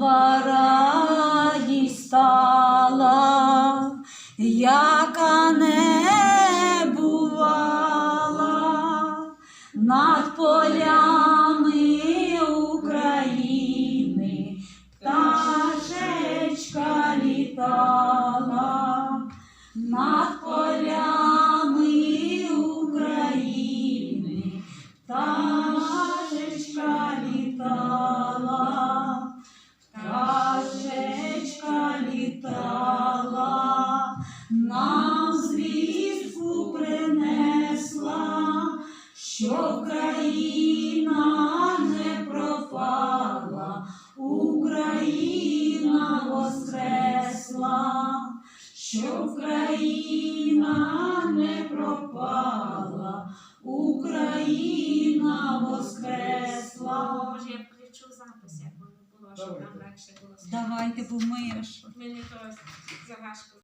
нова радість стала, яка не бувала. Над полями України, пташечка літала, що Україна не пропала, Україна воскресла, що Україна не пропала, Україна воскресла. Може, я включу запис, як воно було, щоб Давайте. нам легше було. Давайте, бо ми. Мені то заважко